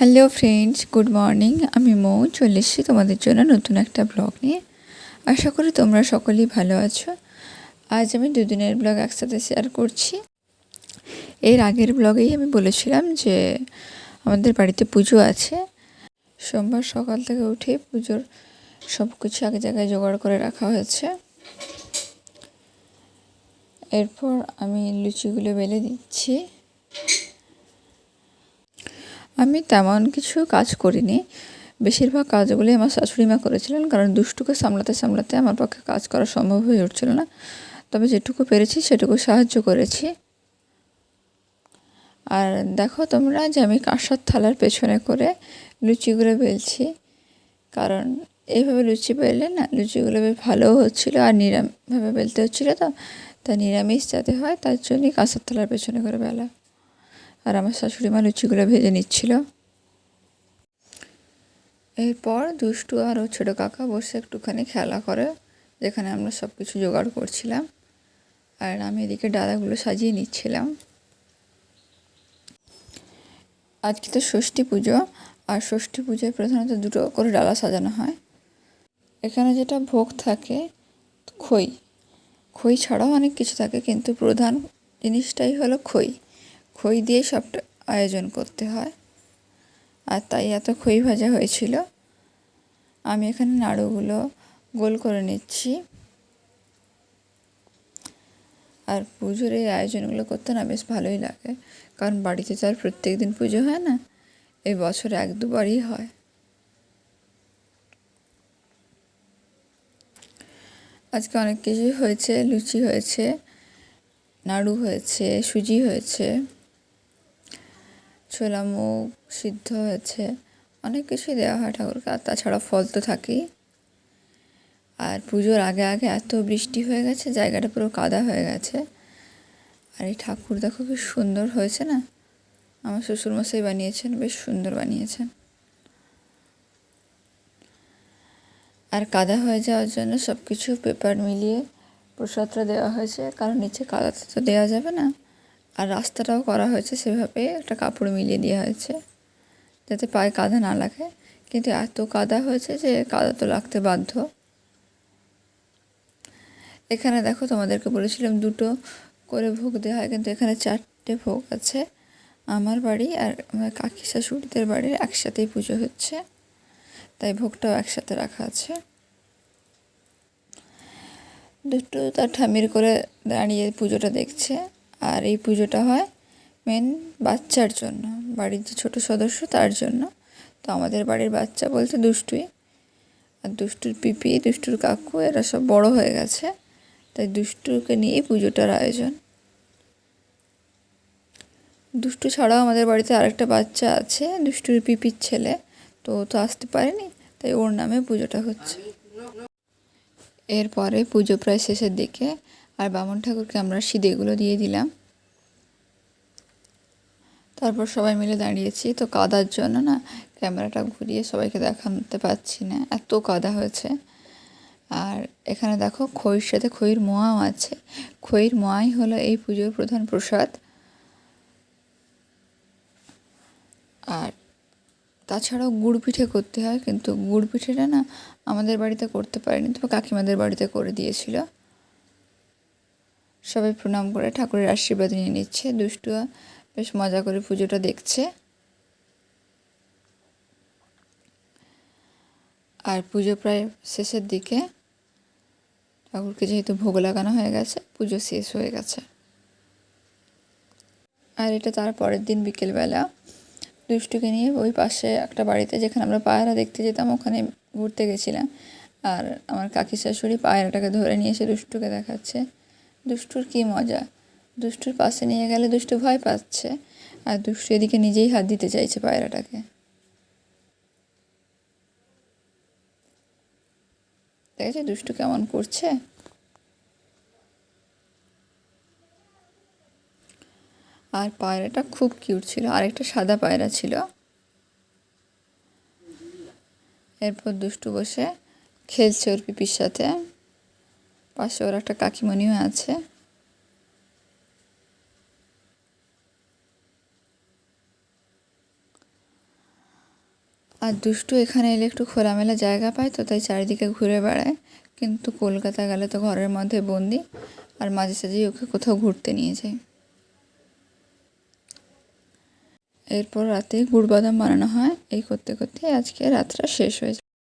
Hello friends good morning আমি মৌ, চলে এসেছি তোমাদের জন্য নতুন একটা ব্লগ নিয়ে। আশা করি তোমরা সকলেই ভালো আছো। আজ আমি দুদিনের ব্লগ একসাথে শেয়ার করছি। এর আগের ব্লগেই আমি বলেছিলাম যে, আমাদের বাড়িতে পুজো আছে। সোমবার সকাল থেকে উঠে পুজোর সব কিছু এক জায়গায় জোগাড় করে রাখা হয়েছে। এরপর আমি লুচিগুলো বেলে দিচ্ছি। আমি তেমন কিছু কাজ করিনি। বেশিরভাগ কাজগুলি আমার শাশুড়ি মা করেছিলেন, কারণ দুষ্টুকে সামলাতে সামলাতে আমার পক্ষে কাজ করা সম্ভব হয়ে উঠছিল না। তবে যেটুকু পেরেছি সেটুকু সাহায্য করেছি। আর দেখো তোমরা যে আমি কাঁসার থালার পেছনে করে লুচিগুলো বেলছি, কারণ এইভাবে লুচি বেললে না লুচিগুলো বেশ ভালোও হচ্ছিল আর নিরামভাবে বেলতে হচ্ছিল তো, তা নিরামিষ যাতে হয় তার জন্যই কাঁসার থালার পেছনে করে বেলা। আর আমার শাশুড়ি মা লুচিগুলো ভেজে নিচ্ছিল। এরপর দুষ্টু আর ও ছোটো কাকা বসে একটুখানি খেলা করে, যেখানে আমরা সব কিছু জোগাড় করছিলাম। আর আমি এদিকে ডালাগুলো সাজিয়ে নিচ্ছিলাম। আজকে তো ষষ্ঠী পুজো, আর ষষ্ঠী পুজোয় প্রধানত দুটো করে ডালা সাজানো হয়। এখানে যেটা ভোগ থাকে, খই। খই ছাড়াও অনেক কিছু থাকে, কিন্তু প্রধান জিনিসটাই হলো খই। খই দিয়ে সবটা আয়োজন করতে হয়। আর তাই এত খই ভাজা হয়েছিল। আমি এখানে নাড়ুগুলো গোল করে নিচ্ছি। আর পুজোর এই আয়োজনগুলো করতে না বেশ ভালোই লাগে। কারণ বাড়িতে তো আর প্রত্যেক দিন পুজো হয় না, এই বছর এক দুবারই হয়। আজকে অনেক কিছুই হয়েছে, লুচি হয়েছে, নাড়ু হয়েছে, সুজি হয়েছে। ছোলা মুগ সিদ্ধ হয়েছে। অনেক কিছুই দেওয়া হয় ঠাকুরকে, আর তাছাড়া ফল তো থাকেই। আর পুজোর আগে আগে এত বৃষ্টি হয়ে গেছে, জায়গাটা পুরো কাদা হয়ে গেছে। আর এই ঠাকুর দেখো কি সুন্দর হয়েছে না? আমার শ্বশুরমশাই বানিয়েছেন, বেশ সুন্দর বানিয়েছেন। আর কাদা হয়ে যাওয়ার জন্য সব কিছু পেপার মিলিয়ে প্রসাদটা দেওয়া হয়েছে, কারণ নিচে কাদাতে তো দেওয়া যাবে না। আর রাস্তাটাও করা হয়েছে সেভাবে একটা কাপড় মিলিয়ে দেওয়া হয়েছে, যাতে পায়ে কাদা না লাগে। কিন্তু এত কাদা হয়েছে যে কাদা তো লাগতে বাধ্য। এখানে দেখো তোমাদেরকে বলেছিলাম দুটো করে ভোগ দেওয়া হয়, কিন্তু এখানে চারটে ভোগ আছে। আমার বাড়ি আর আমার কাকি শাশুড়িদের বাড়ির একসাথেই পুজো হচ্ছে, তাই ভোগটাও একসাথে রাখা আছে। দুটো তার ঠামির করে দাঁড়িয়ে পুজোটা দেখছে। আর এই পুজোটা হয় মেন বাচ্চার জন্য, বাড়ির যে ছোটো সদস্য তার জন্য। তো আমাদের বাড়ির বাচ্চা বলতে দুষ্টুই। আর দুষ্টুর পিপি, দুষ্টুর কাকু, এরা সব বড় হয়ে গেছে। তাই দুষ্টুকে নিয়েই পুজোটার আয়োজন। দুষ্টু ছাড়াও আমাদের বাড়িতে আরেকটা বাচ্চা আছে, দুষ্টুর পিপির ছেলে। তো তো আসতে পারেনি, তাই ওর নামে পুজোটা হচ্ছে। এরপরে পুজো প্রায় শেষের দিকে আর বামন ঠাকুরকে আমরা সিদেগুলো দিয়ে দিলাম। তারপর সবাই মিলে দাঁড়িয়েছি, তো কাদার জন্য না ক্যামেরাটা ঘুরিয়ে সবাইকে দেখাতে পাচ্ছি না, এত কাদা হয়েছে। আর এখানে দেখো খইয়ের সাথে খইয়ের মোয়াও আছে। খইয়ের মোয়াই হলো এই পুজোর প্রধান প্রসাদ। আর তাছাড়াও গুড় পিঠে করতে হয়, কিন্তু গুড় পিঠেটা না আমাদের বাড়িতে করতে পারিনি, তবে কাকিমাদের বাড়িতে করে দিয়েছিল। সবাই প্রণাম করে ঠাকুরের আশীর্বাদ নিয়ে নিচ্ছে। দুষ্টু বেশ মজা করে পুজোটা দেখছে। আর পুজো প্রায় শেষের দিকে ঠাকুরকে যেহেতু ভোগ লাগানো হয়ে গেছে, পুজো শেষ হয়ে গেছে। আর এটা তার পরের দিন বিকেলবেলা। দুষ্টুকে নিয়ে ওই পাশে একটা বাড়িতে যেখানে আমরা পায়রা দেখতে যেতাম, ওখানে ঘুরতে গেছিলাম। আর আমার কাকি শাশুড়ি পায়রাটাকে ধরে নিয়ে এসে দুষ্টুকে দেখাচ্ছে। দুষ্টুর কী মজা? দুষ্টুর পাশে নিয়ে গেলে দুষ্টু ভয় পাচ্ছে। আর দুষ্টু এদিকে নিজেই হাত দিতে চাইছে পায়রাটাকে। দেখেছে দুষ্টু কেমন করছে? আর পায়রাটা খুব কিউট ছিল। আরেকটা সাদা পায়রা ছিল। এরপর দুষ্টু বসে খেলছে ওর পিপির সাথে। পাশে ওর একটা কাকিমণিও আছে। আর দুষ্টু এখানে এলে একটু খোলামেলা জায়গা পায় তো, তাই চারিদিকে ঘুরে বেড়ায়। কিন্তু কলকাতা গেলে তো ঘরের মধ্যে বন্দি, আর মাঝে সাঝেই ওকে কোথাও ঘুরতে নিয়ে যায়। এরপর রাতে গুড় বাদাম বানানো হয়। এই করতে করতে আজকে রাতটা শেষ হয়ে যায়।